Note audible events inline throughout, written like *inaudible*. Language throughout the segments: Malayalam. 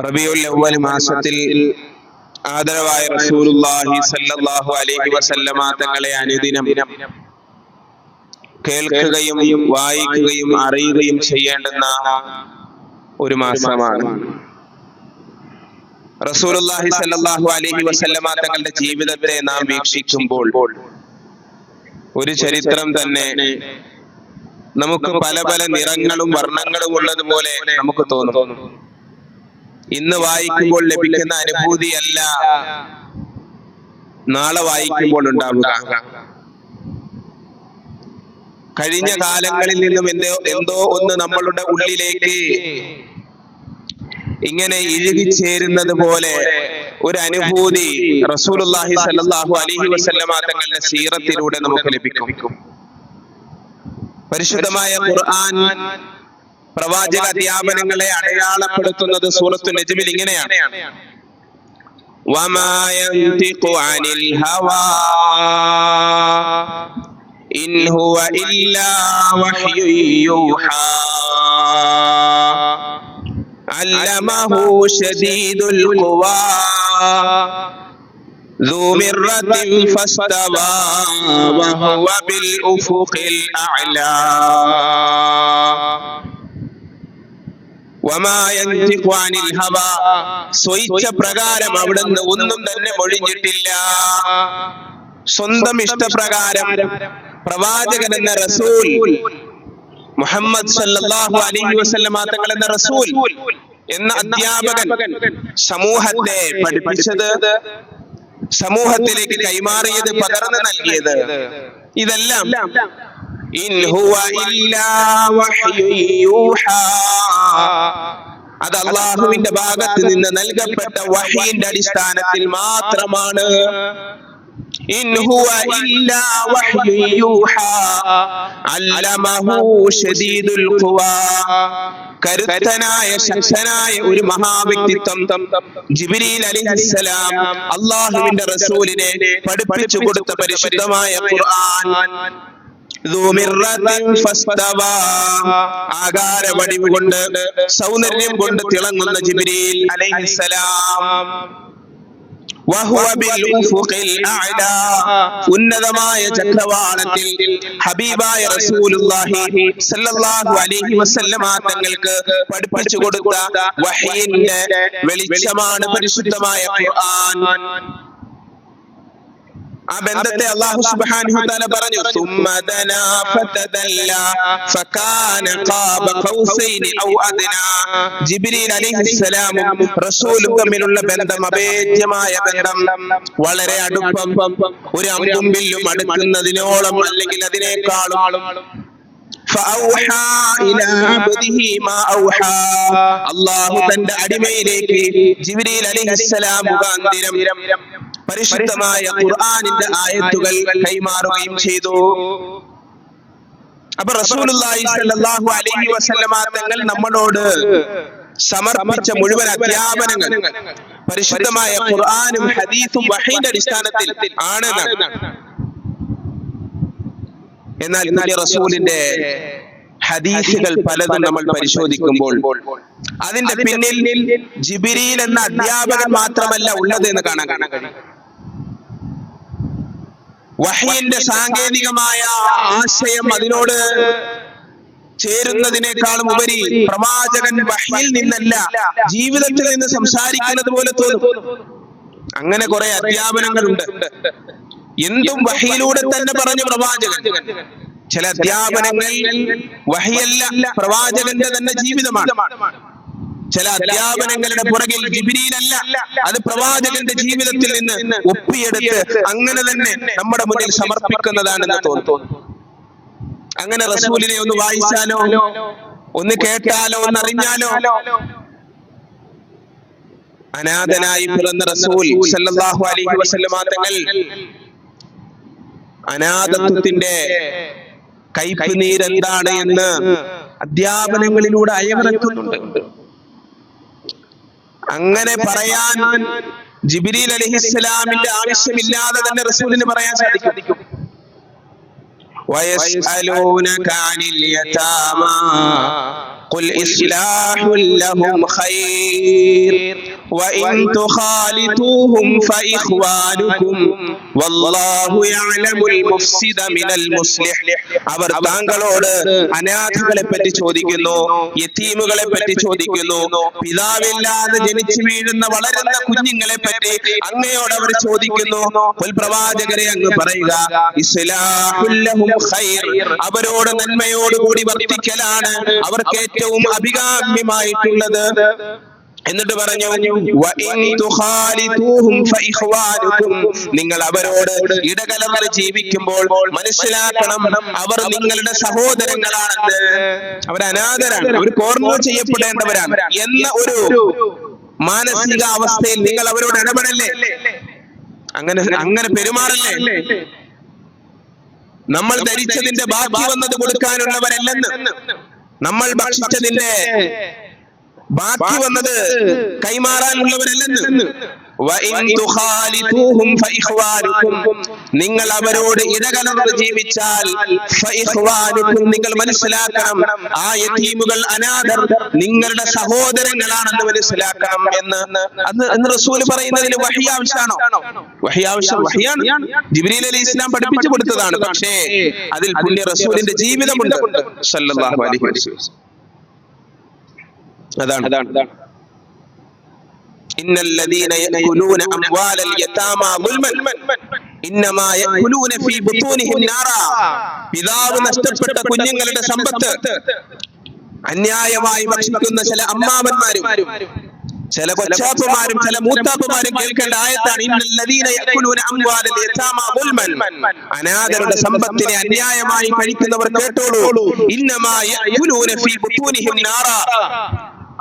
റബിയുൽ അവ്വൽ മാസത്തിൽ ആദരവായ റസൂലുള്ളാഹി സല്ലല്ലാഹു അലൈഹി വസല്ലമ തങ്ങളെ അനുദിനം കേൾക്കുകയും വായിക്കുകയും അറിയുകയും ചെയ്യേണ്ടുന്ന ഒരു മാസമാണ്. റസൂലുള്ളാഹി സല്ലല്ലാഹു അലൈഹി വസല്ലമ തങ്ങളുടെ ജീവിതത്തെ നാം വീക്ഷിക്കുമ്പോൾ ഒരു ചരിത്രം തന്നെ നമുക്ക് പല പല നിറങ്ങളും വർണങ്ങളും ഉള്ളതുപോലെ നമുക്ക് തോന്നും. ഇന്ന് വായിക്കുമ്പോൾ ലഭിക്കുന്ന അനുഭൂതിയല്ല. നാളെ വായിക്കുമ്പോൾ ഉണ്ടാവുക. കഴിഞ്ഞ കാലങ്ങളിൽ നിന്നും എന്തോ എന്തോ ഒന്ന് നമ്മളുടെ ഉള്ളിലേക്ക് ഇങ്ങനെ ഇഴുകിച്ചേരുന്നത് പോലെ ഒരു അനുഭൂതി റസൂലുള്ളാഹി സല്ലല്ലാഹു അലൈഹി വസല്ലമ തങ്ങളുടെ സീറത്തിലൂടെ നമുക്ക് ലഭിക്കും. പരിശുദ്ധമായ ഖുർആൻ പ്രവാചക അധ്യാപനങ്ങളെ അടയാളപ്പെടുത്തുന്നത് സൂറത്തു നജ്മിൽ ഇങ്ങനെയാണ് വമാ യന്തിഖു അനിൽ ഹവാ ഇൻ ഹുവ ഇല്ലാ വഹ്യു യൂഹാ علمه شديد القوى ذو مرة فاستوى وهو بالأفق الأعلى പ്രകാരം അവിടുന്ന് ഒന്നും തന്നെ മൊഴിഞ്ഞിട്ടില്ല. സ്വന്തം ഇഷ്ടപ്രകാരം പ്രവാചകൻ എന്ന റസൂൽ മുഹമ്മദ് സല്ലല്ലാഹു അലൈഹി വസല്ലമ തങ്ങൾ എന്ന റസൂൽ എന്ന അധ്യാപകൻ സമൂഹത്തെ പഠിപ്പിച്ചത് സമൂഹത്തിലേക്ക് കൈമാറിയത് പകർന്നു നൽകിയത്. ഇതെല്ലാം ഇൻ ഹുവ ഇല്ലാ വഹ്യു യൂഹാ. അത് അള്ളാഹുവിന്റെ ഭാഗത്ത് നിന്ന് നൽകപ്പെട്ട വഹിന്റെ അടിസ്ഥാനത്തിൽ മാത്രമാണ്. കരുത്തനായ ശക്തനായ ഒരു മഹാവ്യക്തിത്വം. ജിബിരിൽ അലിഹിസ്സലാം അള്ളാഹുവിന്റെ റസൂലിനെ പഠിപ്പിച്ചു കൊടുത്ത പരിശുദ്ധമായ ഖുർആൻ. ആകാര കൊണ്ട് സൗന്ദര്യം കൊണ്ട് തിളങ്ങുന്ന ജിബ്രീൽ അലൈഹിസ്സലാം. ഉന്നതമായ ചക്രവാളത്തിൽ ഹബീബായ തങ്ങൾക്ക് പഠിപ്പിച്ചു കൊടുത്ത വെളിച്ചമാണ് പരിശുദ്ധമായ ഖുർആൻ. ആ ബന്ധത്തെ സുബ്ഹാനഹു സുബ്ഹാനഹുതാല പറഞ്ഞു സുമ്മദന ഫതദല്ല ഫകാന ഖാബ ഖൗസൈനി ഔ അദ്ന. ജിബ്രീൽ അലൈഹിസ്സലാമും റസൂലും തമ്മിലുള്ള ബന്ധം അഭേദ്യമായ ബന്ധം. വളരെ അടുപ്പം ഒരു അമ്പും വില്ലും അടുക്കുന്നതിനോളം അല്ലെങ്കിൽ അതിനേക്കാളും അള്ളാഹു തന്റെ അടിമയിലേക്ക് ജിബ്രീൽ അലൈഹിസ്സലാം മുഖാന്തിരം പരിശുദ്ധമായ ഖുർആനിന്റെ ആയത്തുകൾ കൈമാറുകയും ചെയ്തു. അപ്പൊ റസൂലുള്ളാഹി സ്വല്ലല്ലാഹു അലൈഹി വസല്ലമ തങ്ങൾ നമ്മളോട് സമർപ്പിച്ച മുഴുവൻ അധ്യാപനങ്ങൾ പരിശുദ്ധമായ ഖുർആനും ഹദീസും വഹീന്റെ അടിസ്ഥാനത്തിൽ ആണ് എന്നാൽ ഇന്നലെ റസൂലിന്റെ ഹദീസുകൾ പലതും നമ്മൾ പരിശോധിക്കുമ്പോൾ അതിന്റെ പിന്നിൽ ജിബിരിയിൽ എന്ന അധ്യാപകൻ മാത്രമല്ല ഉള്ളത് എന്ന് കാണാൻ വഹീന്റെ സാങ്കേതികമായ ആശയം അതിനോട് ചേരുന്നതിനേക്കാളും ഉപരി പ്രവാചകൻ വഹിയിൽ നിന്നല്ല ജീവിതത്തിൽ നിന്ന് സംസാരിക്കുന്നത് പോലെ തോന്നും. അങ്ങനെ കുറെ അധ്യാപനങ്ങളുണ്ട്. എന്തും വഹിയിലൂടെ തന്നെ പറഞ്ഞു പ്രവാചകൻ. ചില അധ്യാപനങ്ങൾ വഹിയല്ല പ്രവാചകന്റെ തന്നെ ജീവിതമാണ്. ചില അധ്യാപനങ്ങളുടെ പുറകിൽ ജിബിരിയിലല്ല അത് പ്രവാചകന്റെ ജീവിതത്തിൽ നിന്ന് ഒപ്പിയെടുത്ത് അങ്ങനെ തന്നെ നമ്മുടെ മുന്നിൽ സമർപ്പിക്കുന്നതാണെന്ന് തോന്നുന്നു അങ്ങനെ റസൂലിനെ ഒന്ന് വായിച്ചാലോ? ഒന്ന് കേട്ടാലോ ഒന്ന് അറിഞ്ഞാലോ? അനാഥനായി പിറന്ന റസൂൽ സല്ലല്ലാഹു അലൈഹി വസല്ലമ തങ്ങൾ അനാഥത്വത്തിന്റെ കൈപ്പുനീരെന്താണ് എന്ന് അധ്യാപനങ്ങളിലൂടെ അയവിറക്കുന്നുണ്ട് അങ്ങനെ പറയാൻ ജിബിരിൽ അലഹിസ്സലാമിന്റെ ആവശ്യമില്ലാതെ തന്നെ റസൂലിന് പറയാൻ സാധിക്കും ويسألونك عن اليتامى قل إصلاح لهم خير وإن تخالطوهم فإخوانكم والله يعلم المفسد من المصلح അവർ താങ്കളോട് അനാഥകളെ പറ്റി ചോദിക്കുന്നു യത്തീമുകളെ പറ്റി ചോദിക്കുന്നു പിതാവില്ലാതെ ജനിച്ചു വീഴുന്ന വളരുന്ന കുഞ്ഞുങ്ങളെ പറ്റി അങ്ങയോട് അവർ ചോദിക്കുന്നു ഒരു പ്രവാചകരെ അങ്ങ് പറയുക ഇസ്ലാഹുൽ ലഹും ഖൈർ അവരോട് നന്മയോടുകൂടി വർത്തിക്കലാണ് അവർക്ക് ഏറ്റവും അഭികാമ്യമായിട്ടുള്ളത് എന്നിട്ട് പറഞ്ഞു. നിങ്ങൾ അവരോട് ഇടകലർന്ന് ജീവിക്കുമ്പോൾ മനസ്സിലാക്കണം അവർ നിങ്ങളുടെ സഹോദരങ്ങളാണെന്ന്. അവർ അനാഥരാണ്. അവർ കോർണർ ചെയ്യപ്പെടേണ്ടവരാണ്. എന്ന ഒരു മാനസിക അവസ്ഥയിൽ നിങ്ങൾ അവരോട് ഇടപെടല്ലേ? അങ്ങനെ അങ്ങനെ പെരുമാറല്ലേ? നമ്മൾ ധരിച്ചതിന്റെ ബാക്കി വന്നത് കൊടുക്കാനുള്ളവരല്ലെന്ന്. നമ്മൾ ഭക്ഷിച്ചതിന്റെ ബാക്കി വന്നത് കൈമാറാനുള്ളവരല്ലെന്ന്. നിങ്ങൾ അവരോട് ഇടകലർന്ന് ജീവിച്ചാൽ നിങ്ങൾ മനസ്സിലാക്കണം. ആ യതീമുകൾ അനാഥർ നിങ്ങളുടെ സഹോദരങ്ങളാണെന്ന് മനസ്സിലാക്കണം എന്ന്. അന്ന് എന്ന് റസൂൽ പറയുന്നതിന് വഹി ആവശ്യമാണോ? വഹി ആവശ്യം വഹിയാണ്. ജിബ്രീൽ അലി ഇസ്ലാം പഠിപ്പിച്ചു കൊടുത്തതാണ്. പക്ഷേ അതിൽ പുണ്യ റസൂലിന്റെ ജീവിതമുണ്ട്. സല്ലല്ലാഹു അലൈഹി വസല്ലം. അതാണ് അതാണ് إن الذين يأكلون أموال اليتامى ظلما إنما يأكلون في بطونهم نارا പിതാവ് നഷ്ടപ്പെട്ട കുഞ്ഞുങ്ങളുടെ സമ്പത്ത് അന്യായമായി ഭക്ഷിക്കുന്ന ചില അമ്മാവന്മാരും ചില കൊച്ചാപ്പമാരും ചില മൂത്താപ്പമാരും കേൾക്കേണ്ട ആയത്താണ് ഇന്നല്ലദീന യഅകുലൂന അംവാലൽ യതാമ ദുൽമൻ അനാഥരുടെ സമ്പത്തിനെ അന്യായമായി കഴിക്കുന്നവർ കേട്ടോളൂ ഇന്നമാ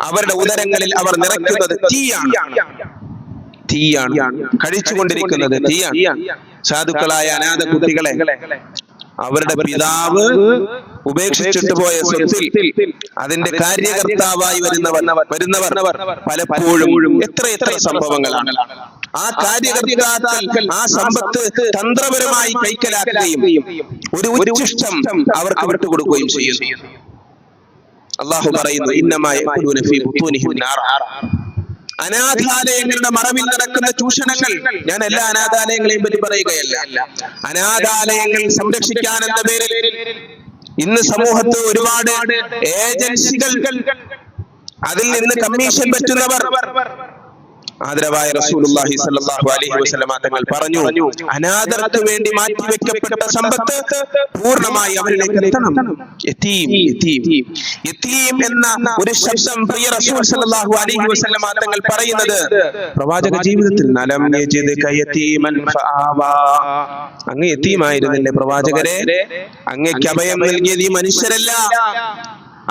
അവരുടെ ഉദരങ്ങളിൽ അവർ നിറയ്ക്കുന്നത് തീയാണ്. തീയാണ്. കഴിച്ചുകൊണ്ടിരിക്കുന്നത് തീയാണ്. സാധുക്കളായ അനാഥ കുട്ടികളെ അവരുടെ പിതാവ് ഉപേക്ഷിച്ചിട്ട് പോയ സ്വത്തിൽ അതിന്റെ കാര്യകർത്താവായി വരുന്നവർ വരുന്നവർ പലപ്പോഴും എത്ര എത്ര സംഭവങ്ങളാണ്. ആ കാര്യകർത്താക്കൾ ആ സമ്പത്ത് തന്ത്രപരമായി കൈക്കലാക്കുകയും ഒരു ഉച്ചിഷ്ടം അവർക്ക് വിട്ടുകൊടുക്കുകയും ചെയ്യുന്നു. അള്ളാഹു പറയുന്നു അനാഥാലയങ്ങളുടെ മറവിൽ നടക്കുന്ന ചൂഷണങ്ങൾ ഞാൻ എല്ലാ അനാഥാലയങ്ങളെയും പറ്റി പറയുകയല്ല. അനാഥാലയങ്ങൾ സംരക്ഷിക്കാൻ എന്ന പേരിൽ ഇന്ന് സമൂഹത്ത് ഒരുപാട് ഏജൻസികൾ അതിൽ നിന്ന് കമ്മീഷൻ പറ്റുന്നവർ ആദരവായ റസൂലുള്ളാഹി സ്വല്ലല്ലാഹു അലൈഹി വസല്ലമ തങ്ങൾ പറഞ്ഞു അനാഥർക്ക് വേണ്ടി മാറ്റി വെക്കപ്പെട്ട സമ്പത്ത് പൂർണമായി അവരിലേക്ക് എത്തണം. യതീം യതീം. യതീം എന്ന ഒരു ശബ്ദം പ്രിയ റസൂൽ സ്വല്ലല്ലാഹു അലൈഹി വസല്ലമ തങ്ങൾ പറയുന്നത് പ്രവാചക ജീവിതത്തിൽ നലം യജിദ് കയതീമൻ ഫആവാ. അങ്ങ് യതീമായിരുന്നില്ലേ പ്രവാചകരെ? അങ്ങേക്ക് അഭയം നൽകിയത് ഈ മനുഷ്യരല്ല.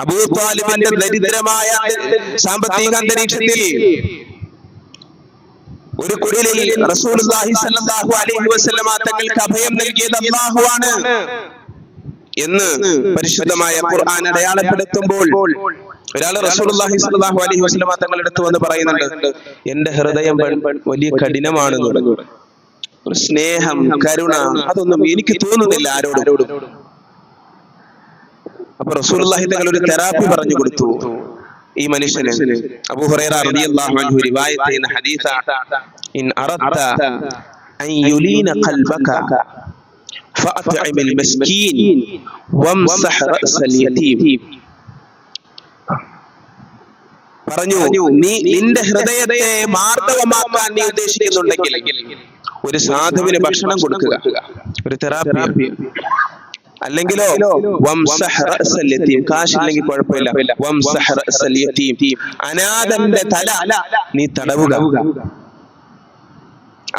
അബൂ താലിബിന്റെ ദരിദ്രമായ സാമ്പത്തിക അന്തരീക്ഷത്തിൽ ഒരു കുടിലിൽ റസൂലുള്ളാഹി സ്വല്ലല്ലാഹു അലൈഹി വസല്ലമ തങ്ങൾക്ക് അഭയം നൽകിയത് അല്ലാഹുവാണ്. എന്ന് പരിശുദ്ധമായ ഖുർആൻ അടയാളപ്പെടുത്തുമ്പോൾ ഒരാൾ റസൂലുള്ളാഹി സ്വല്ലല്ലാഹു അലൈഹി വസല്ലമ തങ്ങളുടെ അടുത്ത് വന്ന് പറയുന്നുണ്ട് എന്റെ ഹൃദയം വലിയ കഠിനമാണ് സ്നേഹം കരുണ അതൊന്നും എനിക്ക് തോന്നുന്നില്ല ആരോടും. അപ്പൊ റസൂലുള്ളാഹി തങ്ങൾ ഒരു തെറാപ്പി പറഞ്ഞു കൊടുത്തു. ഈ മനുഷ്യന് അബൂ ഹുറൈറ റളിയല്ലാഹു അൻഹു റിവായത്ത് ചെയ്യുന്ന ഹദീസാണ് ഇൻ അറദ്ത അൻ യുലീന ഖൽബക فأطعم المسكين وامسح رأس اليتيم പറഞ്ഞു നീ നിന്റെ ഹൃദയത്തെ മാർദ്ദവമാക്കാൻ നീ ഉദ്ദേശിക്കുന്നുണ്ടെങ്കിൽ ഒരു സാധുവിന് ഭക്ഷണം കൊടുക്കുക ഒരു തെറാപ്പി അല്ലെങ്കിലോ കാശില്ലെങ്കിൽ കുഴപ്പമില്ല. അനാഥന്റെ തല നീ തടവുക.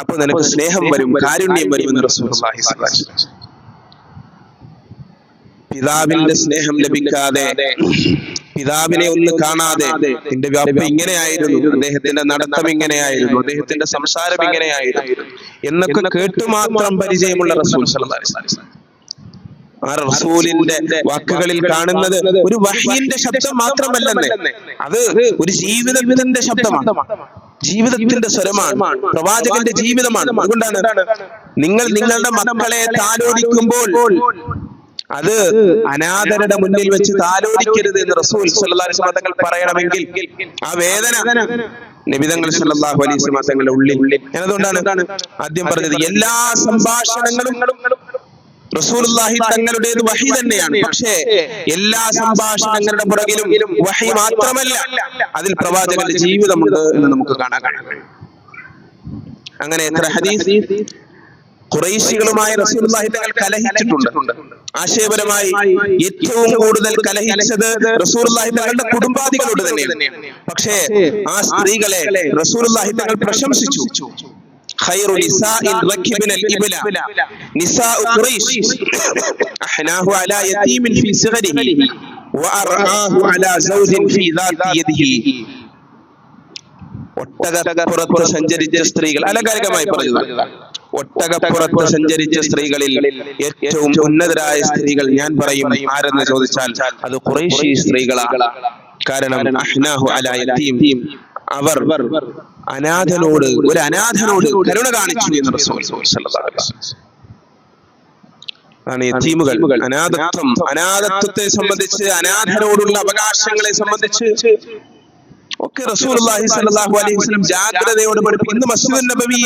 അപ്പൊ നിനക്ക് സ്നേഹം വരും കാരുണ്യം വരും എന്ന്. പിതാവിന്റെ സ്നേഹം ലഭിക്കാതെ *clears throat* പിതാവിനെ ഒന്ന് കാണാതെ എന്റെ വ്യാപ ഇങ്ങനെയായിരുന്നു. അദ്ദേഹത്തിന്റെ നടത്തം ഇങ്ങനെയായിരുന്നു. അദ്ദേഹത്തിന്റെ സംസാരം ഇങ്ങനെയായിരുന്നു. എന്നൊക്കെ കേട്ടു മാത്രം പരിചയമുള്ള റസൂൽ സല്ലല്ലാഹു അലൈഹി വസല്ലം. ആ റസൂലിന്റെ വാക്കുകളിൽ കാണുന്നത് ഒരു വഹീന്റെ ശബ്ദം മാത്രമല്ലെന്ന്. അത് ഒരു ജീവിതത്തിന്റെ ശബ്ദമാണ്. ജീവിതത്തിന്റെ സ്വരമാണ്. പ്രവാചകന്റെ ജീവിതമാണ്. അതുകൊണ്ടാണ് നിങ്ങൾ നിങ്ങളുടെ മക്കളെ താലോടിക്കുമ്പോൾ അത് അനാഥരുടെ മുന്നിൽ വെച്ച് താലോടിക്കരുത് എന്ന് റസൂൽ തങ്ങൾ പറയണമെങ്കിൽ ആ വേദന നിബിതങ്ങൾ സല്ലല്ലാഹു അലൈഹി വസല്ലം തങ്ങളുടെ ഉള്ളിൽ എന്നതുകൊണ്ടാണ് ആദ്യം പറഞ്ഞത് എല്ലാ സംഭാഷണങ്ങളും റസൂലുള്ളാഹി തങ്ങളുടേത് വഹി തന്നെയാണ്. പക്ഷേ എല്ലാ സംഭാഷണങ്ങളുടെ പുറകിലും വഹി മാത്രമല്ല അതിൽ പ്രവാചകന്റെ ജീവിതമുണ്ട് എന്ന് നമുക്ക് കാണാൻ കഴിയും. അങ്ങനെ എത്ര ഹദീസ് ഖുറൈശികളുമായി റസൂലുള്ളാഹി തങ്ങൾ കലഹിച്ചിട്ടുണ്ട്. ആശയപരമായി ഏറ്റവും കൂടുതൽ കലഹിച്ചത് റസൂലുള്ളാഹി തങ്ങളുടെ കുടുംബാദികളോട് തന്നെയാണ്. പക്ഷേ ആ സ്ത്രീകളെ റസൂലുള്ളാഹി തങ്ങൾ പ്രശംസിച്ചു. خير نساء ركبن الإبل نساء قريش أحناه على يتيم في صغره وأرعاه على زوج في ذات يده ഒട്ടകപ്പുറത്ത് സഞ്ചരിച്ച സ്ത്രീകൾ അലങ്കാരികമായി പറഞ്ഞത് ഒട്ടകപ്പുറത്ത് സഞ്ചരിച്ച സ്ത്രീകളിൽ ഏറ്റവും ഉന്നതരായ സ്ത്രീകൾ ഞാൻ പറയും ആരെന്ന് ചോദിച്ചാൽ അത് ഖുറൈശി സ്ത്രീകളാണ് കാരണം അഹ്നാഹു അലാ യതീം അവർ അനാഥനോട് ഒരു അനാഥനോട് കരുണ കാണിച്ചു എന്ന് റസൂൽ. ആണ് അനാഥത്വം അനാഥത്വത്തെ സംബന്ധിച്ച് അനാഥനോടുള്ള അവകാശങ്ങളെ സംബന്ധിച്ച് ഒക്കെ റസൂലുള്ളാഹി സ്വല്ലല്ലാഹു അലൈഹി വസല്ലം ജാഗ്രതയോട് പഠിപ്പിക്കും ഇന്ന് മസ്ജിദുൻ നബവി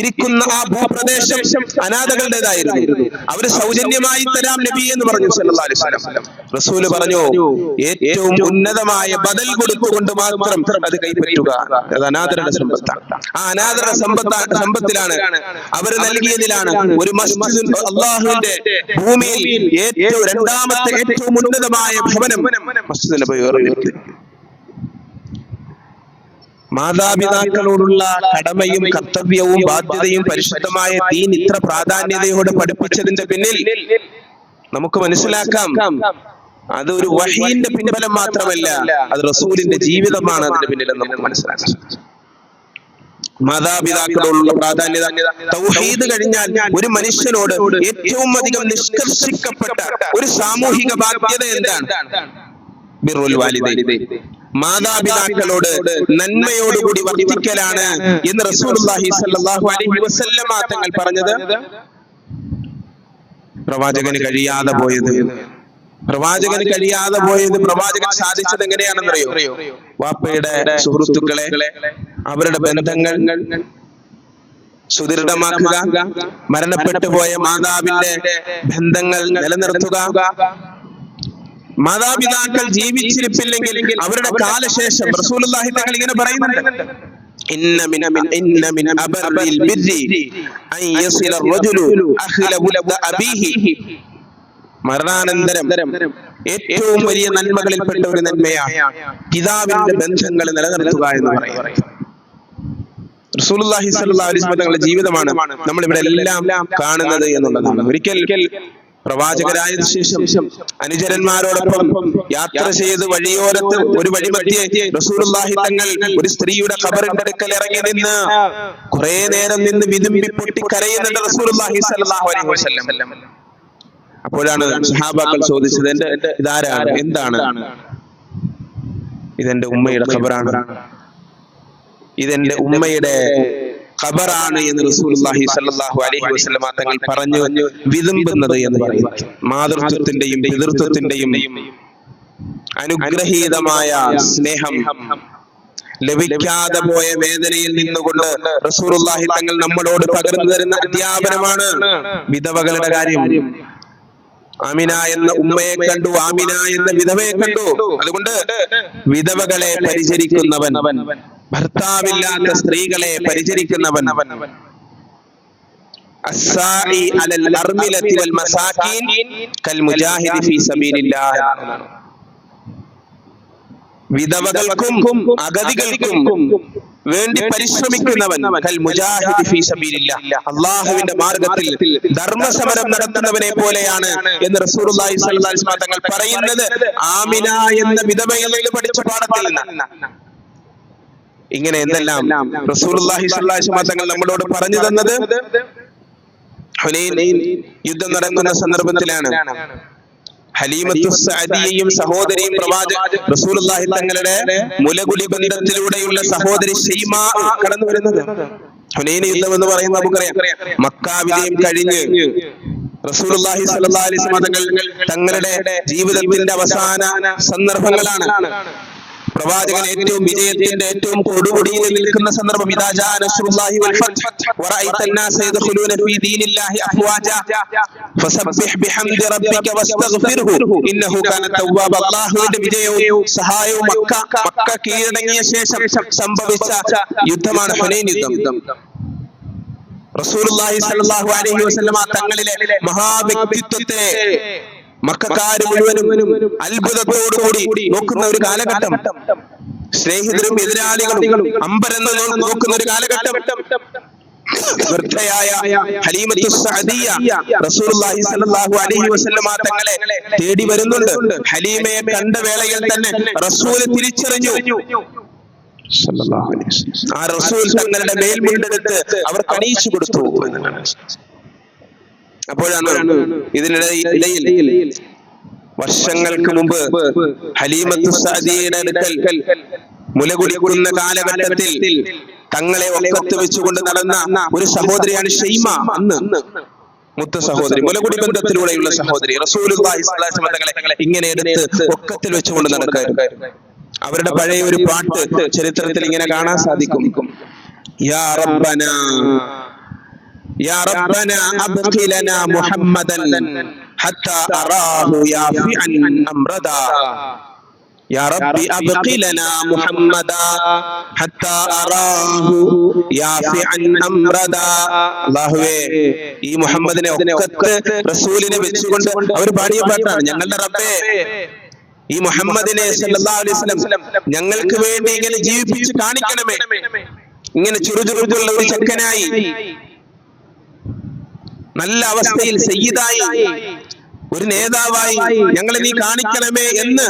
ഇരിക്കുന്ന ആ ഭൂപ്രദേശം അനാഥകളുടേതായിരുന്നു. അവർ സൗജന്യമായി തരാം നബി എന്ന് പറഞ്ഞു സല്ലല്ലാഹു അലൈഹി വസല്ലം. റസൂൽ പറഞ്ഞു ഏറ്റവും ഉന്നതമായ ബദൽ കൊടുത്തുകൊണ്ട് മാത്രം അത് കൈപ്പറ്റുക. അത് അനാഥരുടെ സമ്പത്താണ് ആ അനാഥരുടെ സമ്പത്ത സമ്പത്തിലാണ്. അവർ നൽകിയതിലാണ് ഒരു മസ്ജിദ് അള്ളാഹുവിന്റെ ഭൂമിയിൽ ഏറ്റവും രണ്ടാമത്തെ ഏറ്റവും ഉന്നതമായ ഭവനം മസ്ജിദ് ഉയർത്തിയിരിക്കുന്നത് മാതാപിതാക്കളോടുള്ള കടമയും കർത്തവ്യവും ബാധ്യതയും പരിശുദ്ധമായ ദീൻ ഇത്ര പ്രാധാന്യതയോടെ പഠിപ്പിച്ചതിന്റെ പിന്നിൽ നമുക്ക് മനസ്സിലാക്കാം. അത് ഒരു വഹീന്റെ പിൻബലം മാത്രമല്ല അത് റസൂലിന്റെ ജീവിതമാണ് അതിന്റെ പിന്നിലെന്ന് നമുക്ക് മനസ്സിലാക്കാം. മാതാപിതാക്കളോടുള്ള പ്രാധാന്യത തൗഹീദ് കഴിഞ്ഞാൽ ഒരു മനുഷ്യനോട് ഏറ്റവും അധികം നിഷ്കർഷിക്കപ്പെട്ട ഒരു സാമൂഹിക ബാധ്യത എന്താണ്? ബിറുൽ മാതാപിതാക്കളോട് നന്മയോടുകൂടി വർദ്ധിക്കലാണ് എന്ന് റസൂലുള്ളാഹി സ്വല്ലല്ലാഹു അലൈഹി വസല്ലമ തങ്ങൾ പറഞ്ഞത്. പ്രവാചകന് കഴിയാതെ പോയത്. പ്രവാചകന് കഴിയാതെ പോയത് പ്രവാചകൻ സാധിച്ചത് എങ്ങനെയാണെന്നറിയോ? വാപ്പയുടെ സുഹൃത്തുക്കളെ അവരുടെ ബന്ധങ്ങൾ സുദൃഢമാക്കുക മരണപ്പെട്ടു പോയ മാതാവിന്റെ ബന്ധങ്ങൾ നിലനിർത്തുക മാതാപിതാക്കൾ ജീവിച്ചിരിപ്പില്ലെങ്കിൽ അവരുടെ കാലശേഷം റസൂലുള്ളാഹി തങ്ങൾ ഇങ്ങനെ പറയുന്നുണ്ട്. മിന മിൻ ഇന്ന മിൻ അബറിൽ ബിർരി അൻ യസില റജുലു അഖ്ല വുലദ അബീഹി. മരണാനന്തരം ഏറ്റവും വലിയ നന്മകളിൽപ്പെട്ട ഒരു നന്മയാണ് പിതാവിന്റെ ബന്ധങ്ങൾ നിലനിർത്തുക എന്ന് പറയുന്നത്. റസൂലുള്ളാഹി സ്വല്ലല്ലാഹു അലൈഹി വസല്ലം ജീവിതമാണ് നമ്മൾ ഇവിടെ എല്ലാം കാണുന്നത് എന്നുള്ളതാണ്. ഒരിക്കൽ പ്രവാചകരായതിനു ശേഷം അനുചരന്മാരോടൊപ്പം യാത്ര ചെയ്ത് വഴിയോരത്ത് ഒരു വഴിമധ്യേ റസൂലുള്ളാഹി തങ്ങൾ ഒരു സ്ത്രീയുടെ ഖബറിന്റെ അടുക്കൽ ഇറങ്ങി നിന്ന് കുറെ നേരം നിന്ന് വിതുമ്പി പൊട്ടി കരയുന്നുണ്ട് റസൂലുള്ളാഹി സ്വല്ലല്ലാഹു അലൈഹി വസല്ലം. അപ്പോഴാണ് സഹാബാക്കൾ ചോദിച്ചത് എന്റെ ഇതാരാണ്? എന്താണ്? ഇതെന്റെ ഉമ്മയുടെ ഖബറാണ്. ഇതെന്റെ ഉമ്മയുടെ ഖബറാണ് എന്ന് റസൂലുള്ളാഹി സ്വല്ലല്ലാഹു അലൈഹി വസല്ലമ തങ്ങൾ പറഞ്ഞു വിതുമ്പുന്നത് എന്ന് പറയുന്നു. മാതൃത്വത്തിന്റെയും പിതൃത്വത്തിന്റെയും അനുഗ്രഹീതമായ സ്നേഹം ലഭിക്കാതെ പോയ വേദനയിൽ നിന്നുകൊണ്ട് റസൂലുള്ളാഹി തങ്ങൾ നമ്മളോട് പകർന്നു തരുന്ന അധ്യാപനമാണ് വിധവകളുടെ കാര്യം. ആമിന എന്ന ഉമ്മയെ കണ്ടു ആമിന എന്ന വിധവയെ കണ്ടു. അതുകൊണ്ട് വിധവകളെ പരിചരിക്കുന്നവൻ ഭർത്താവില്ലാത്ത സ്ത്രീകളെ പരിചരിക്കുന്നവൻ. വിധവകൾക്കും അഗതികൾക്കും വേണ്ടി പരിശ്രമിക്കുന്നവൻ അള്ളാഹുവിന്റെ മാർഗത്തിൽ ധർമ്മസമരം നടത്തുന്നവനെ പോലെയാണ് എന്ന് അലൈഹി തങ്ങൾ പറയുന്നത്. ആമിന എന്ന വിധവയിൽ നിന്ന് പഠിച്ച പാഠത്തിൽ നിന്നാണ് ഇങ്ങനെ എന്തെല്ലാം റസൂലുള്ളാഹി തങ്ങൾ നമ്മളോട് പറഞ്ഞു തന്നത്? ഹുനൈൻ യുദ്ധം നടക്കുന്ന സന്ദർഭത്തിലാണ്. ഹലീമത്തുസ്സഅദിയയും സഹോദരിയും പ്രവാചക റസൂലുള്ളാഹി തങ്ങളുടെ മുലകുടി ബന്ധത്തിലൂടെയുള്ള സഹോദരി ഷൈമ കടന്നു വരുന്നത്. ഹുനൈൻ യുദ്ധം എന്ന് പറയുന്നത് നമുക്കറിയാം. മക്കാ വിജയം കഴിഞ്ഞ് റസൂലുള്ളാഹി സ്വല്ലല്ലാഹി അലൈഹി വസല്ലം തങ്ങളുടെ ജീവിതത്തിന്റെ അവസാന സന്ദർഭങ്ങളാണ്. പ്രവാചകൻ ഏറ്റവും വിജയത്തിന്റെ ഏറ്റവും കൊടുമുടിയിൽ നിൽക്കുന്ന സന്ദർഭം ഇദാ ജാ നസ്റുല്ലാഹി വൽ ഫത്ഹ് വറഅയ്ത الناس يدخلون في دين الله افواجا فسبح بحمد ربك واستغفره انه كان توابا അല്ലാഹുവിന്റെ വിജയവും സഹായവും മക്ക മക്ക കീഴടങ്ങിയ ശേഷം സംഭവിച്ച യുദ്ധമാണ് ഹുനൈൻ യുദ്ധം റസൂലുള്ളാഹി സ്വല്ലല്ലാഹു അലൈഹി വസല്ലമ തങ്ങളിലെ മഹാവ്യക്തിത്വത്തെ മക്കാര് മുഴുവനും അത്ഭുതത്തോടുകൂടി നോക്കുന്ന ഒരു കാലഘട്ടം. സ്നേഹിതരും എതിരാളികളും അമ്പരെന്ന് നോക്കുന്ന ഒരു കാലഘട്ടം. തങ്ങളെ തേടി വരുന്നുണ്ട്. ഹലീമയെ കണ്ട വേളയിൽ തന്നെ റസൂൽ തിരിച്ചറിഞ്ഞു. ആ റസൂൽ തങ്ങളുടെ മേൽമുണ്ടെടുത്ത് അവർ കണീച്ചു കൊടുത്തു. അപ്പോഴാണ് ഇതിനിടയിൽ വർഷങ്ങൾക്ക് മുമ്പ് ഹലീമത്ത് അടുക്കൽ മുലകുടിക്കുന്ന കാലഘട്ടത്തിൽ തങ്ങളെ ഒക്കത്ത് വെച്ചുകൊണ്ട് നടന്ന ഒരു സഹോദരിയാണ് ഷെയ്മ അന്ന്. മുത്ത സഹോദരി മുലകുടി ബന്ധത്തിലൂടെയുള്ള സഹോദരി തങ്ങളെ ഇങ്ങനെ എടുത്ത് ഒക്കത്തിൽ വെച്ചുകൊണ്ട് നടക്കായിരുന്നു. അവരുടെ പഴയ ഒരു പാട്ട് ചരിത്രത്തിൽ ഇങ്ങനെ കാണാൻ സാധിക്കും. യാ റബ്ബന യാ റബ്ബന അബ്ഖി ലനാ മുഹമ്മദൻ ഹത്താ അറാഹു യാഫിഅൻ അംറദാ يا ربي أبق لنا محمدا حتى أراه يافعا أمردا അല്ലാഹുവേ ഈ മുഹമ്മദിനെ ഒക്കത്ത് റസൂലിനെ വെച്ചുകൊണ്ട് അവർ പാടിയ പാട്ടാണ് ഞങ്ങളുടെ റബ്ബേ ഈ മുഹമ്മദിനെ സല്ലല്ലാഹു അലൈഹി വസല്ലം ഞങ്ങൾക്ക് വേണ്ടി ഇങ്ങനെ ജീവിപ്പിച്ച് കാണിക്കണമേ ഇങ്ങനെ ചുറുചുറുക്കുള്ള ഒരു ചെക്കനായി നല്ല അവസ്ഥയിൽ സയ്യിദായി ഒരു നേതാവായി ഞങ്ങളെ നീ കാണിക്കണമേ എന്ന്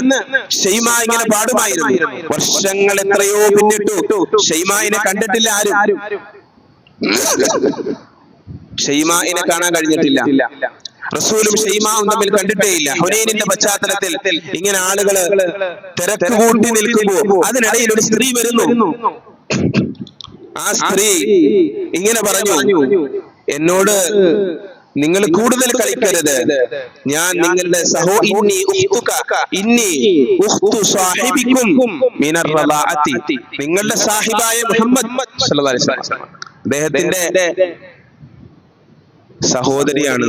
ഷെയ്മ ഇങ്ങനെ പാടുമായിരുന്നു. വർഷങ്ങൾ എത്രയോ പിന്നിട്ടു ഷെയ്മായിനെ കണ്ടിട്ടില്ല ആരും. ഷെയ്മായിനെ കാണാൻ കഴിഞ്ഞിട്ടില്ല. റസൂലും ഷെയ്മാവും തമ്മിൽ കണ്ടിട്ടേയില്ല. ഹുനൈനിന്റെ പശ്ചാത്തലത്തിൽ ഇങ്ങനെ ആളുകൾ തിരക്ക് കൂട്ടി നിൽക്കുമ്പോ അതിനിടയിൽ ഒരു സ്ത്രീ വരുന്നു. ആ സ്ത്രീ ഇങ്ങനെ പറഞ്ഞു എന്നോട് നിങ്ങൾ കൂടുതൽ കളിക്കരുത്. ഞാൻ നിങ്ങളുടെ സഹോ ഇന്നി ഇന്നി സാഹിബിക്കും നിങ്ങളുടെ സാഹിബായ മുഹമ്മദ് അദ്ദേഹത്തിന്റെ സഹോദരിയാണ്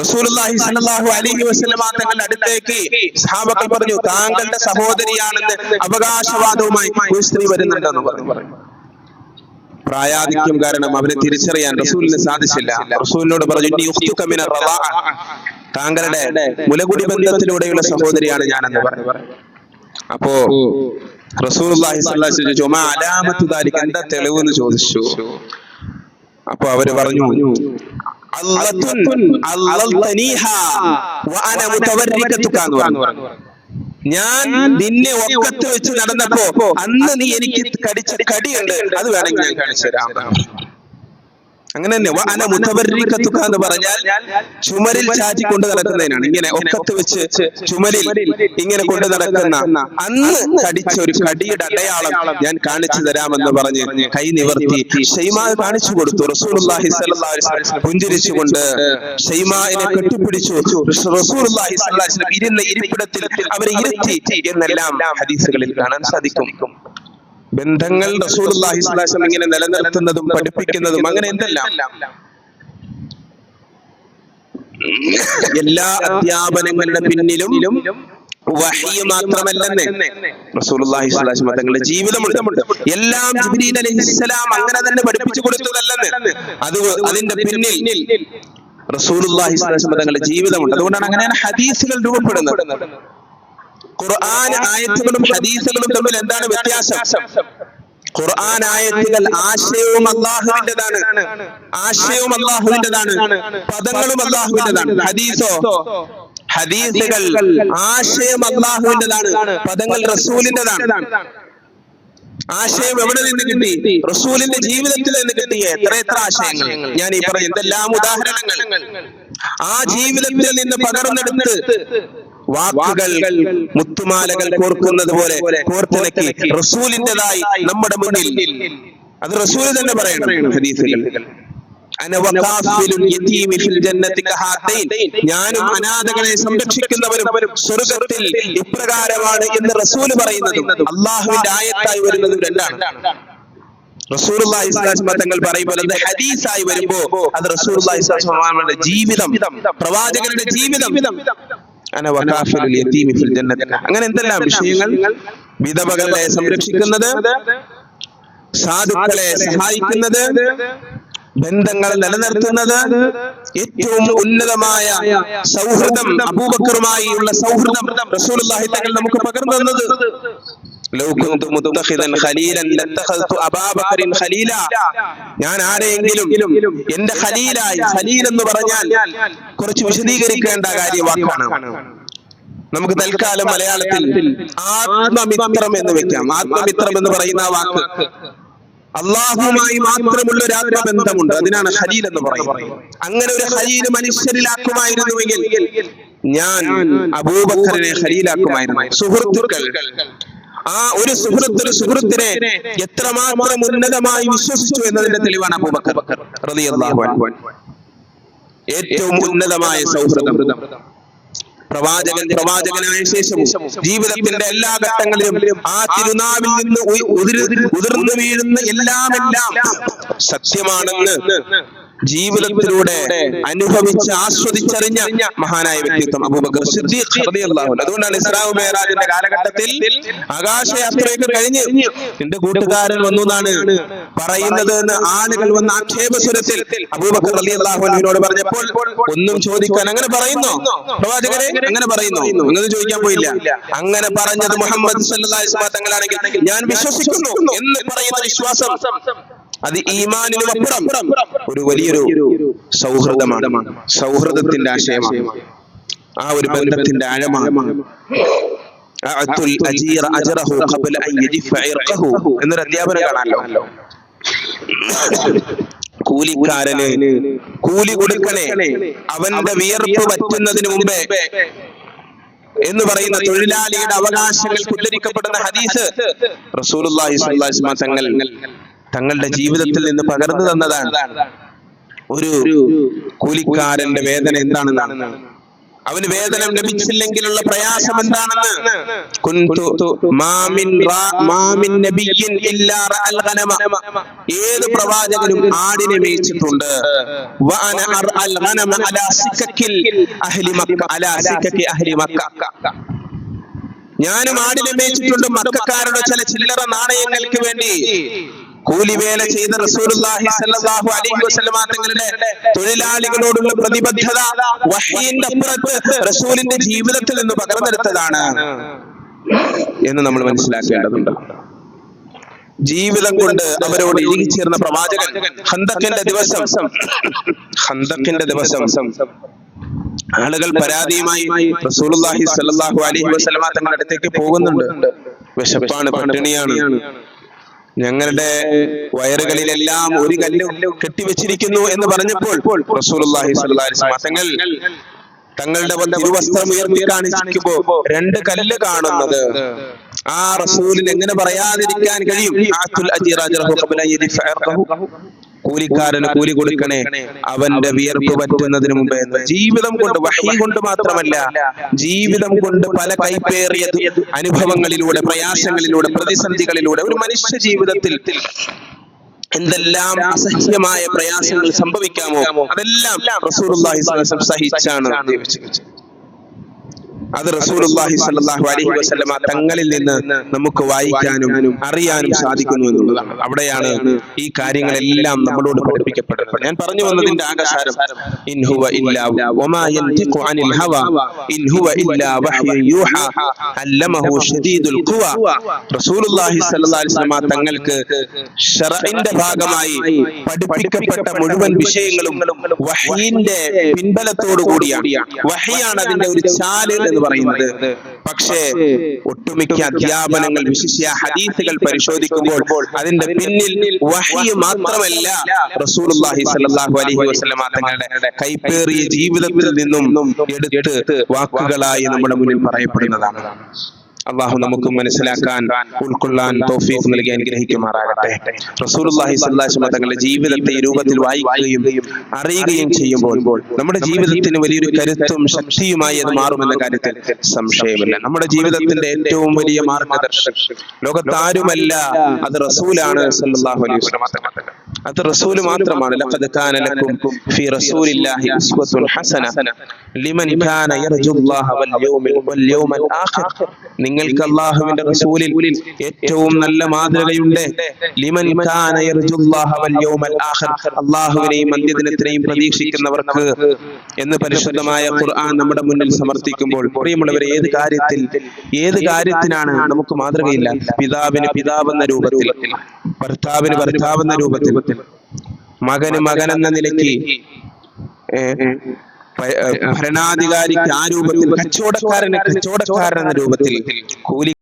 റസൂലുള്ളാഹി സ്വല്ലല്ലാഹു അലൈഹി വസല്ലമ തങ്ങളുടെ അടുത്തേക്ക് സഹാബക്കൾ പറഞ്ഞു താങ്കളുടെ സഹോദരിയാണെന്ന് അവകാശവാദവുമായി ഒരു സ്ത്രീ വരുന്നുണ്ടെന്ന് പറഞ്ഞു. പ്രായാധിക്യം കാരണം അവനെ തിരിച്ചറിയാൻ റസൂലിന് സാധിച്ചില്ല. റസൂലിനോട് പറഞ്ഞു. താങ്കളുടെ മുലകുടി ബന്ധത്തിലൂടെയുള്ള സഹോദരിയാണ് ഞാനെന്ന് പറഞ്ഞു. അപ്പോ വസല്ലം ചോദിച്ചു "മാ അലാമത്തു ദാലിക എന്താ തെളിവ് എന്ന് ചോദിച്ചു? അപ്പൊ അവർ പറഞ്ഞു "അള്ളത്തുൻ അള്ളൽതനീഹാ വഅന മുതവരികതുക" എന്ന് പറഞ്ഞു. ഞാൻ നിന്നെ ഒക്കത്ത് വെച്ച് നടന്നപ്പോ അന്ന് നീ എനിക്ക് കടിച്ച കടിയുണ്ട്. അത് വേണമെങ്കിൽ ഞാൻ കാണിച്ചു തരാം അങ്ങനെ തന്നെ അന മുതവരിക്കത്തുക എന്ന് പറഞ്ഞാൽ ചുമരിൽ ചാറ്റി കൊണ്ട് നടക്കുന്നതിനാണ്. ഇങ്ങനെ ഒക്കത്ത് വെച്ച് ചുമരിൽ ഇങ്ങനെ കൊണ്ട് നടക്കുന്ന അന്ന് കടിച്ച ഒരു കടിയുടെ അടയാളം ഞാൻ കാണിച്ചു തരാമെന്ന് പറഞ്ഞ് കൈ നിവർത്തി ഷെയ്മാ കാണിച്ചു കൊടുത്തു. വസല്ലം പുഞ്ചിരിച്ചുകൊണ്ട് ഷെയ്മാനെ കെട്ടിപ്പിടിച്ചു. വസല്ലം ഇരുന്ന ഇരിപ്പിടത്തിൽ അവരെ ഇരുത്തി എന്നെല്ലാം ഹദീസുകളിൽ കാണാൻ സാധിക്കും. ബന്ധങ്ങൾ റസൂലുള്ളാഹി സ്വല്ലല്ലാഹി അലൈഹി ഇങ്ങനെ നിലനിർത്തുന്നതും പഠിപ്പിക്കുന്നതും അങ്ങനെ എന്തെല്ലാം? എല്ലാ അധ്യാപനങ്ങളുടെ പിന്നിലും വഹി മാത്രമല്ലെന്ന്? റസൂലുള്ളാഹി സ്വല്ലല്ലാഹി തങ്ങളുടെ ജീവിതമുണ്ട്. എല്ലാം ജിബ്രീൽ അലൈഹിസ്സലാം അങ്ങനെ തന്നെ പഠിപ്പിച്ചു കൊടുത്തതല്ലെന്ന്? അത് അതിന്റെ പിന്നിൽ റസൂലുള്ളാഹി സ്വല്ലല്ലാഹി തങ്ങളുടെ ജീവിതമുണ്ട്. അതുകൊണ്ടാണ് അങ്ങനെയാണ് ഹദീസുകൾ രൂപപ്പെടുന്നത്. ഖുർആൻ ആയത്തുകളും ഹദീസുകളും തമ്മിൽ എന്താണ് വ്യത്യാസം? ഖുർആൻ ആയത്തുകൾ ആശയവും അള്ളാഹുവിന്റെതാണ് ആശയവും അള്ളാഹുവിന്റെതാണ് പദങ്ങളും അള്ളാഹുവിന്റെതാണ് ഹദീസോ? ഹദീസുകൾ ആശയം അള്ളാഹുവിന്റെതാണ് പദങ്ങൾ റസൂലിന്റെതാണ് ആശയം എവിടെ നിന്ന് കിട്ടി? റസൂലിന്റെ ജീവിതത്തിൽ നിന്ന് കിട്ടിയ. എത്ര എത്ര ആശയങ്ങൾ? ഞാൻ ഈ പറഞ്ഞ എന്തെല്ലാം ഉദാഹരണങ്ങൾ. ആ ജീവിതത്തിൽ നിന്ന് പകർന്നെടുത്ത് വാക്കുകൾ മുത്തുമാലകൾ കോർക്കുന്നത് പോലെ കോർത്തിണക്കി റസൂലിന്റെതായി നമ്മുടെ മുന്നിൽ അത് റസൂൽ തന്നെ പറയണം ഹദീസുകൾ. ഞാനും അനാഥകളെ സംരക്ഷിക്കുന്നവരും സ്വർഗത്തിൽ ഇപ്രകാരമാണ് എന്ന് റസൂൽ പറയുന്നത് അള്ളാഹുവിന്റെ ആയത്തായി വരുന്നതും രണ്ടാണ്. തങ്ങൾ പറയുമ്പോൾ ഹദീസായി വരുമ്പോ അത് വസല്ലമയുടെ ജീവിതം പ്രവാചകരുടെ ജീവിതം അങ്ങനെ എന്തെല്ലാം വിഷയങ്ങൾ വിധവകളെ സംരക്ഷിക്കുന്നത് സാധുക്കളെ സഹായിക്കുന്നത് ബന്ധങ്ങൾ നിലനിർത്തുന്നത് ഏറ്റവും ഉന്നതമായ സൗഹൃദം അബൂബക്കറുമായി ഉള്ള സൗഹൃദം തങ്ങൾ നമുക്ക് പകർന്നു തന്നത്. ഞാൻ ആരെയെങ്കിലും എന്റെ ഖലീലായി ഖലീൽ എന്ന് പറഞ്ഞാൽ കുറച്ച് വിശദീകരിക്കേണ്ട കാര്യ വാക്കാണ്. നമുക്ക് തൽക്കാലം മലയാളത്തിൽ ആത്മമിത്രം എന്ന് വെക്കാം. ആത്മമിത്രം എന്ന് പറയുന്ന വാക്ക്. അള്ളാഹുമായി മാത്രമുള്ള ഒരു ആത്മബന്ധമുണ്ട്. അതിനാണ് ഖലീൽ എന്ന് പറയുന്നത്. അങ്ങനെ ഒരു ഖലീൽ മനുഷ്യരിലാക്കുമായിരുന്നുവെങ്കിൽ ഞാൻ അബൂബക്കറിനെ ഖലീലാക്കുമായിരുന്നു. സുഹൃത്തുക്കൾ ആ ഒരു സുഹൃത്ത് ഒരു സുഹൃത്തിനെ എത്രമാത്രം ഉന്നതമായി വിശ്വസിച്ചു എന്നതിന്റെ തെളിവാണ് അബൂബക്കർ ഏറ്റവും ഉന്നതമായ സൗഹൃദം. പ്രവാചകൻ പ്രവാചകനായ ശേഷവും ജീവിതത്തിന്റെ എല്ലാ ഘട്ടങ്ങളിലും ആ തിരുനാവിൽ നിന്ന് ഉതിർന്നു വീഴുന്ന എല്ലാം എല്ലാം സത്യമാണെന്ന് ജീവിതത്തിലൂടെ അനുഭവിച്ച് ആസ്വദിച്ചറിഞ്ഞ മഹാനായ വ്യക്തിത്വം അബൂബക്കർ സിദ്ദീഖ് അതുകൊണ്ടാണ് ഇസ്രാവ് മേറാജിന്റെ കാലഘട്ടത്തിൽ ആകാശയാത്രയൊക്കെ കഴിഞ്ഞ് എന്റെ കൂട്ടുകാരൻ വന്നു എന്നാണ് പറയുന്നത് എന്ന് ആളുകൾ വന്ന ആക്ഷേപസ്വരത്തിൽ അബൂബക്കർ അലി അള്ളാഹുനോട് പറഞ്ഞപ്പോൾ ഒന്നും ചോദിക്കാൻ അങ്ങനെ പറയുന്നു? പ്രവാചകരെ അങ്ങനെ പറയുന്നു? അങ്ങനെ ചോദിക്കാൻ പോയില്ല. അങ്ങനെ പറഞ്ഞത് മുഹമ്മദ് സല്ലാ വസല്ലം തങ്ങളാണെങ്കിൽ ഞാൻ വിശ്വസിക്കുന്നു എന്ന് പറയുന്ന വിശ്വാസം. അത് ഈമാനിനുമപ്പുറം ഒരു വലിയൊരു സൗഹൃദമാണ്. സൗഹൃദത്തിന്റെ ആശയമാണ്. ആ ഒരു ബന്ധത്തിന്റെ ആഴമാണ്. എന്നൊരു അധ്യാപനം കാണാമല്ലോ കൂലിക്കാരന് കൂലി കൊടുക്കണേ. അവന്റെ വിയർപ്പ് പറ്റുന്നതിന് മുമ്പേ എന്ന് പറയുന്ന തൊഴിലാളിയുടെ അവകാശങ്ങൾ ഉദ്ധരിക്കപ്പെടുന്ന ഹദീസ് റസൂലുള്ളാഹി സ്വല്ലല്ലാഹി അലൈഹി വസല്ലം തങ്ങൾ തങ്ങളുടെ ജീവിതത്തിൽ നിന്ന് പകർന്നു തന്നതാണ്. ഒരു കൂലിക്കാരന്റെ വേദന എന്താണെന്നാണ് അവന് വേദന ലഭിച്ചില്ലെങ്കിലുള്ള പ്രയാസം എന്താണെന്ന്. ഏത് പ്രവാചകനും ആടിനെ മേയിച്ചിട്ടുണ്ട്. ഞാനും ആടിനെ മേയിച്ചിട്ടുണ്ട്. മക്കാരുടെ ചില ചില്ലറ നാണയങ്ങൾക്ക് വേണ്ടി. കൂലിവേല ചെയ്ത തങ്ങളുടെ തൊഴിലാളികളോടുള്ള പ്രതിബദ്ധത റസൂലിന്റെ ജീവിതത്തിൽ നിന്ന് പകർന്നെടുത്തതാണ് എന്ന് നമ്മൾ മനസ്സിലാക്കേണ്ടതുണ്ട്. ജീവിതം കൊണ്ട് അവരോട് ഇഴുകിച്ചേർന്ന പ്രവാചകൻ ഹന്തക്കിന്റെ ദിവസം ഹന്തക്കിന്റെ ദിവസം ആളുകൾ പരാതിയുമായി റസൂലുള്ളാഹി സ്വല്ലല്ലാഹു അലൈഹി വസല്ലമ തങ്ങളുടെ അടുത്തേക്ക് പോകുന്നുണ്ട്. വിശപ്പാണ് പട്ടിണിയാണ്. ഞങ്ങളുടെ വയറുകളിലെല്ലാം ഒരു കല്ല് കെട്ടിവെച്ചിരിക്കുന്നു എന്ന് പറഞ്ഞപ്പോൾ റസൂലുള്ളാഹി സ്വല്ലല്ലാഹി അലൈഹി തങ്ങൾ തങ്ങളുടെ വസ്ത്രം ഉയർത്തി കാണിച്ചിരിക്കുമ്പോ രണ്ട് കല്ല് കാണുന്നത്. ആ റസൂലിന് എങ്ങനെ പറയാതിരിക്കാൻ കഴിയും? കൂലിക്കാരന് കൂലി കൊടുക്കണേ. അവന്റെ വിയർപ്പ് പറ്റുന്നതിന് മുമ്പേ ജീവിതം കൊണ്ട് വഹി കൊണ്ട് മാത്രമല്ല ജീവിതം കൊണ്ട് പല കൈപ്പേറിയ അനുഭവങ്ങളിലൂടെ പ്രയാസങ്ങളിലൂടെ പ്രതിസന്ധികളിലൂടെ ഒരു മനുഷ്യ ജീവിതത്തിൽ എന്തെല്ലാം അസഹ്യമായ പ്രയാസങ്ങൾ സംഭവിക്കാമോ? അതെല്ലാം സഹിച്ചാണ്. ജീവിച്ചത് അത് റസൂലുള്ളാഹി സ്വല്ലല്ലാഹു അലൈഹി വസല്ലമ തങ്ങളിൽ നിന്ന് നമുക്ക് വായിക്കാനും അറിയാനും സാധിക്കുന്നു എന്നുള്ളതാണ്. അവിടെയാണ് ഈ കാര്യങ്ങളെല്ലാം നമ്മളോട് പഠിപ്പിക്കപ്പെടുന്നത്. ഞാൻ പറഞ്ഞു വന്നതിന്റെ ആകസാരം ഇൻ ഹുവ ഇല്ലാ വമാ യൻതിഖു അനിൽ ഹവ. ഇൻ ഹുവ ഇല്ലാ വഹ്യു യൂഹ. അല്ലമഹു ശദീദുൽ ഖുവ. റസൂലുള്ളാഹി സ്വല്ലല്ലാഹു അലൈഹി വസല്ലമ തങ്ങൾക്ക് ശറഇന്റെ ഭാഗമായി പഠിപ്പിക്കപ്പെട്ട മുഴുവൻ വിഷയങ്ങളും വഹീന്റെ പിൻബലത്തോടു കൂടിയാണ് വഹിയാണ് അതിന്റെ ഒരു ചാൽ എന്ന് പറയുന്നത്. പക്ഷേ ഒട്ടുമിക്ക അധ്യാപനങ്ങൾ വിശിഷ്യ ഹദീസുകൾ പരിശോധിക്കുമ്പോൾ അതിന്റെ പിന്നിൽ വഹി മാത്രമല്ല റസൂലുള്ളാഹി സ്വല്ലല്ലാഹു അലൈഹി വസല്ലമ തങ്ങളുടെ കൈപ്പേറിയ ജീവിതത്തിൽ നിന്നും എടുത്ത് വാക്കുകളായി നമ്മുടെ മുന്നിൽ പറയപ്പെടുന്നതാണ്. അള്ളാഹു നമുക്ക് മനസ്സിലാക്കാൻ ഉൾക്കൊള്ളാൻ തൗഫീഖ് നൽകി അനുഗ്രഹിക്കുമാറാകട്ടെ റസൂലുള്ളാഹി സ്വല്ലല്ലാഹു തങ്ങളുടെ ജീവിതത്തെ ഈ രൂപത്തിൽ വായിക്കുകയും അറിയുകയും ചെയ്യുമ്പോൾ നമ്മുടെ ജീവിതത്തിന് വലിയൊരു കരുത്തും ശക്തിയുമായി അത് മാറുമെന്ന കാര്യത്തിൽ സംശയമില്ല നമ്മുടെ ജീവിതത്തിന്റെ ഏറ്റവും വലിയ മാർഗദർശനം ലോകത്താരുമല്ല അത് റസൂലാണ് സല്ലല്ലാഹു അലൈഹി വസല്ലം. അത് റസൂൽ മാത്രമാണ്. ലഖദ് കാന ലക്കും ഫീ റസൂലില്ലാഹി ഉസ്വത്തുൻ ഹസന. ലിമൻ കാന യർജുല്ലാഹ വൽ യൗമിൽ വൽ യൗമൽ ആഖിർ. നിങ്ങൾക്ക് അല്ലാഹുവിന്റെ റസൂലിൽ ഏറ്റവും നല്ല മാതൃകയുണ്ട്. ലിമൻ കാന യർജുല്ലാഹ വൽ യൗമൽ ആഖിർ. അല്ലാഹുവിനെയും അന്ത്യദിനത്തിനെയും പ്രതീക്ഷിക്കുന്നവർക്ക് എന്ന് പരിശുദ്ധമായ ഖുർആൻ നമ്മുടെ മുന്നിൽ സമർപ്പിക്കുമ്പോൾ പ്രിയമുള്ളവരെ ഏത് കാര്യത്തിൽ ഏത് കാര്യത്തിനാണ് നമുക്ക് മാതൃകയില്ല? പിതാവിന് പിതാവെന്ന രൂപത്തിൽ. ഭർത്താവിന് ഭർത്താവെന്ന രൂപത്തിൽ. മകന് മകൻ എന്ന നിലയ്ക്ക് ഭരണാധികാരിക്ക് ആ രൂപത്തിൽ കച്ചവടക്കാരന് കച്ചവടക്കാരൻ എന്ന രൂപത്തിൽ കൂലി